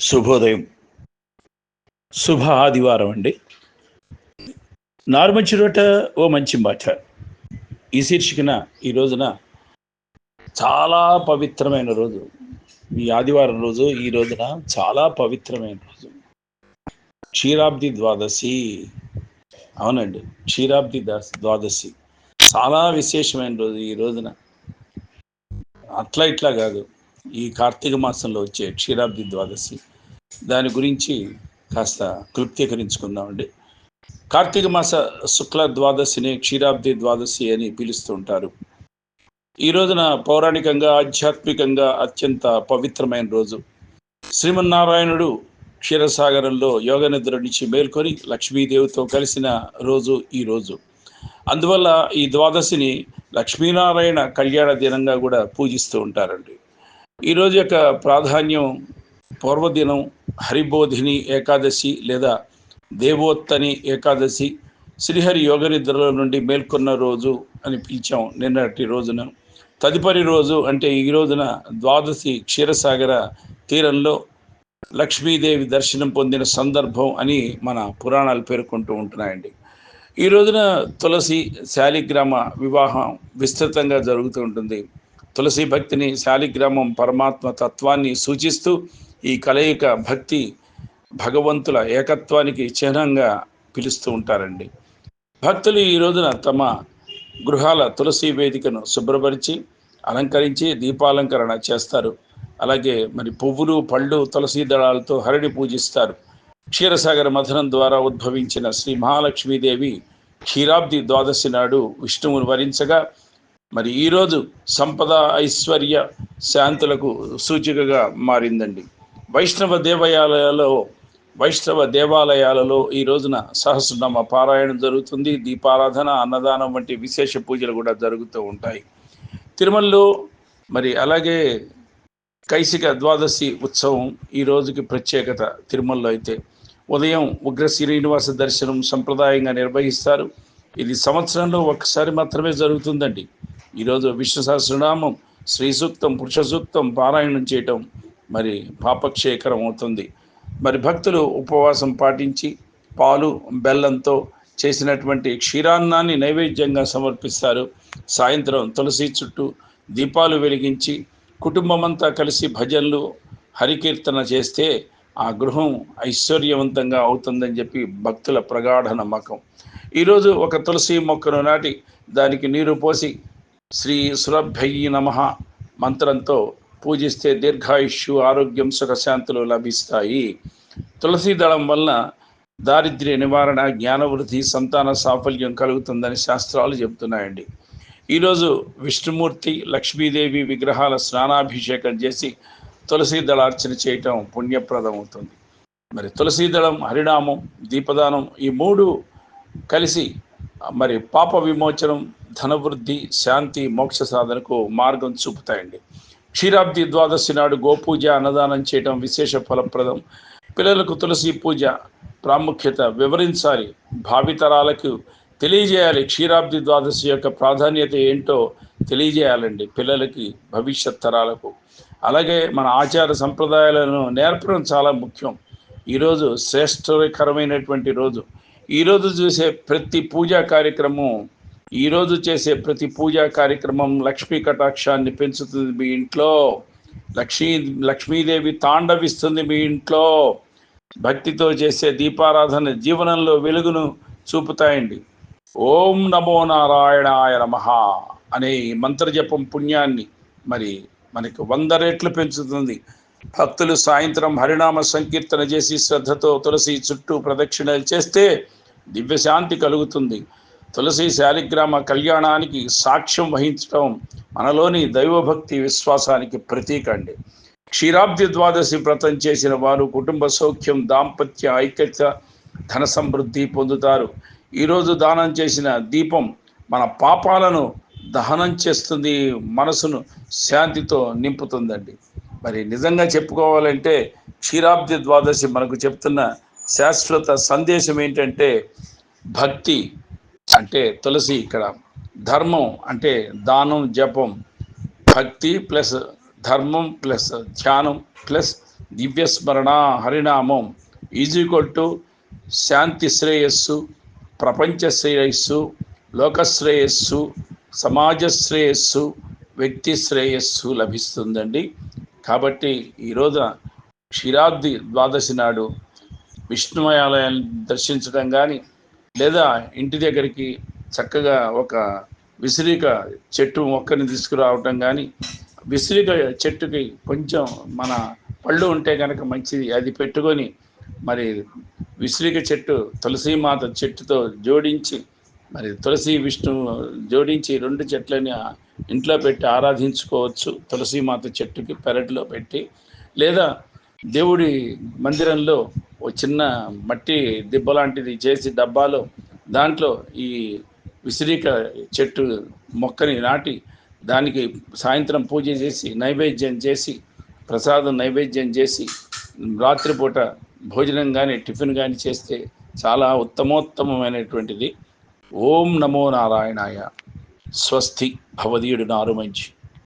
శుభోదయం. శుభ ఆదివారం అండి. నార్మంచి రోట ఓ మంచి మాట. ఈ శీర్షికన ఈ రోజున చాలా పవిత్రమైన రోజు. ఈ ఆదివారం రోజు ఈ రోజున చాలా పవిత్రమైన రోజు. క్షీరాబ్ది ద్వాదశి. అవునండి క్షీరాబ్ది ద్వాదశి. చాలా విశేషమైన రోజు ఈ రోజున. అట్లా ఇట్లా కాదు. ఈ కార్తీక మాసంలో వచ్చే క్షీరాబ్ది ద్వాదశి. దాని గురించి కాస్త క్లుప్తీకరించుకుందామండి. కార్తీక మాస శుక్ల ద్వాదశిని క్షీరాబ్ది ద్వాదశి అని పిలుస్తూ ఉంటారు. ఈ రోజున పౌరాణికంగా ఆధ్యాత్మికంగా అత్యంత పవిత్రమైన రోజు. శ్రీమన్నారాయణుడు క్షీరసాగరంలో యోగ నిద్ర నుంచి మేల్కొని లక్ష్మీదేవితో కలిసిన రోజు ఈ రోజు. అందువల్ల ఈ ద్వాదశిని లక్ష్మీనారాయణ కళ్యాణ దినంగా కూడా పూజిస్తూ ఉంటారండి. ఈరోజు యొక్క ప్రాధాన్యం పూర్వదినం హరిబోధిని ఏకాదశి లేదా దేవోత్తని ఏకాదశి శ్రీహరి యోగనిద్రలో నుండి మేల్కొన్న రోజు అని పిలిచాం నిన్నటి రోజున. తదుపరి రోజు అంటే ఈ రోజున ద్వాదశి క్షీరసాగర తీరంలో లక్ష్మీదేవి దర్శనం పొందిన సందర్భం అని మన పురాణాలు పేర్కొంటూ ఉంటున్నాయండి. ఈ రోజున తులసి శాలిగ్రామ వివాహం విస్తృతంగా జరుగుతూ ఉంటుంది. తులసి భక్తిని శాలిగ్రామం పరమాత్మ తత్వాన్ని సూచిస్తూ ఈ కలయిక భక్తి భగవంతుల ఏకత్వానికి చిహ్నంగా పిలుస్తూ ఉంటారండి. భక్తులు ఈ రోజున తమ గృహాల తులసి వేదికను శుభ్రపరిచి అలంకరించి దీపాలంకరణ చేస్తారు. అలాగే మరి పువ్వులు పళ్ళు తులసి దళాలతో హరడి పూజిస్తారు. క్షీరసాగర మథనం ద్వారా ఉద్భవించిన శ్రీ మహాలక్ష్మీదేవి క్షీరాబ్ది ద్వాదశి నాడు విష్ణువును వరించగా మరి ఈరోజు సంపద ఐశ్వర్య శాంతులకు సూచికగా మారిందండి. వైష్ణవ దేవాలయాలలో వైష్ణవ దేవాలయాలలో ఈ రోజున సహస్రనామ పారాయణం జరుగుతుంది. దీపారాధన అన్నదానం వంటి విశేష పూజలు కూడా జరుగుతూ ఉంటాయి. తిరుమలలో మరి అలాగే కైసిక ద్వాదశి ఉత్సవం ఈ రోజుకి ప్రత్యేకత తిరుమలలో అయితే. ఉదయం ఉగ్ర శ్రీనివాస దర్శనం సంప్రదాయంగా నిర్వహిస్తారు. ఇది సంవత్సరంలో ఒక్కసారి మాత్రమే జరుగుతుందండి. ఈరోజు విష్ణు సహస్రనామం శ్రీ సూక్తం పురుష సూక్తం పారాయణం చేయటం మరి పాపక్షేకరం అవుతుంది. మరి భక్తులు ఉపవాసం పాటించి పాలు బెల్లంతో చేసినటువంటి క్షీరాన్నాన్ని నైవేద్యంగా సమర్పిస్తారు. సాయంత్రం తులసి చుట్టూ దీపాలు వెలిగించి కుటుంబమంతా కలిసి భజనలు హరికీర్తన చేస్తే ఆ గృహం ఐశ్వర్యవంతంగా అవుతుందని చెప్పి భక్తుల ప్రగాఢ నమ్మకం. ఈరోజు ఒక తులసి మొక్కను నాటి దానికి నీరు పోసి శ్రీ సురభ్యయి నమ. మంత్రంతో పూజిస్తే దీర్ఘాయుష్యు ఆరోగ్యం సుఖశాంతులు లభిస్తాయి. తులసి దళం వలన దారిద్ర్య నివారణ జ్ఞానవృద్ధి సంతాన సాఫల్యం కలుగుతుందని శాస్త్రాలు చెబుతున్నాయండి. ఈరోజు విష్ణుమూర్తి లక్ష్మీదేవి విగ్రహాల స్నానాభిషేకం చేసి తులసి దళార్చన చేయటం పుణ్యప్రదం అవుతుంది మరి తులసి దళం హరినామం దీపదానం ఈ మూడు కలిసి మరి పాప విమోచనం ధనవృద్ధి శాంతి మోక్ష సాధనకు మార్గం చూపుతాయండి. క్షీరాబ్ది ద్వాదశి నాడు గోపూజ అన్నదానం చేయటం విశేష ఫలప్రదం. పిల్లలకు తులసి పూజ ప్రాముఖ్యత వివరించాలి. భావితరాలకు తెలియజేయాలి. క్షీరాబ్ది ద్వాదశి యొక్క ప్రాధాన్యత ఏంటో తెలియజేయాలండి పిల్లలకి భవిష్యత్ తరాలకు. అలాగే మన ఆచార సంప్రదాయాలను నేర్పడం చాలా ముఖ్యం. ఈరోజు శ్రేష్టకరమైనటువంటి రోజు. ఈరోజు చూసే ప్రతి పూజా కార్యక్రమం ఈరోజు చేసే ప్రతి పూజా కార్యక్రమం లక్ష్మీ కటాక్షాన్ని పెంచుతుంది మీ ఇంట్లో. లక్ష్మీ లక్ష్మీదేవి తాండవిస్తుంది మీ ఇంట్లో. భక్తితో చేసే దీపారాధన జీవనంలో వెలుగును చూపుతాయండి. ఓం నమో నారాయణాయ నమ అనే మంత్రజపం పుణ్యాన్ని మరి మనకు వంద రెట్లు పెంచుతుంది. భక్తులు సాయంత్రం హరినామ సంకీర్తన చేసి శ్రద్ధతో తులసి చుట్టూ ప్రదక్షిణలు చేస్తే దివ్యశాంతి కలుగుతుంది. తులసి శాలిగ్రామ కళ్యాణానికి సాక్ష్యం వహించడం మనలోని దైవభక్తి విశ్వాసానికి ప్రతీక అండి. క్షీరాబ్ది ద్వాదశి వ్రతం చేసిన వారు కుటుంబ సౌఖ్యం దాంపత్య ఐక్యత ధన సమృద్ధి పొందుతారు. ఈరోజు దానం చేసిన దీపం మన పాపాలను దహనం చేస్తుంది మనసును శాంతితో నింపుతుందండి. మరి నిజంగా చెప్పుకోవాలంటే క్షీరాబ్ది ద్వాదశి మనకు చెప్తున్న శాశ్వత సందేశం ఏంటంటే భక్తి. అంటే తులసి ఇక్కడ ధర్మం అంటే దానం జపం భక్తి ప్లస్ ధర్మం ప్లస్ ధ్యానం ప్లస్ దివ్యస్మరణ హరినామం ఈజీక్వల్ టు శాంతి శ్రేయస్సు ప్రపంచ శ్రేయస్సు లోకశ్రేయస్సు సమాజ శ్రేయస్సు వ్యక్తి శ్రేయస్సు లభిస్తుందండి. కాబట్టి ఈ రోజున ద్వాదశి నాడు విష్ణుమయాలయాన్ని దర్శించడం కానీ లేదా ఇంటి దగ్గరికి చక్కగా ఒక విసిరిక చెట్టు మొక్కని తీసుకురావటం కానీ విసిరిక చెట్టుకి కొంచెం మన పళ్ళు ఉంటే కనుక మంచిది. అది పెట్టుకొని మరి విసిరిక చెట్టు తులసీమాత చెట్టుతో జోడించి మరి తులసి విష్ణు జోడించి రెండు చెట్లని ఇంట్లో పెట్టి ఆరాధించుకోవచ్చు. తులసీమాత చెట్టుకి పెరట్లో పెట్టి లేదా దేవుడి మందిరంలో ఓ చిన్న మట్టి దిబ్బ లాంటిది చేసి డబ్బాలో దాంట్లో ఈ విసిరిక చెట్టు మొక్కని నాటి దానికి సాయంత్రం పూజ చేసి నైవేద్యం చేసి ప్రసాదం నైవేద్యం చేసి రాత్రిపూట భోజనం కానీ టిఫిన్ కానీ చేస్తే చాలా ఉత్తమోత్తమమైనటువంటిది. ఓం నమో నారాయణాయ. స్వస్తి భవదీయుడు నారు మంచి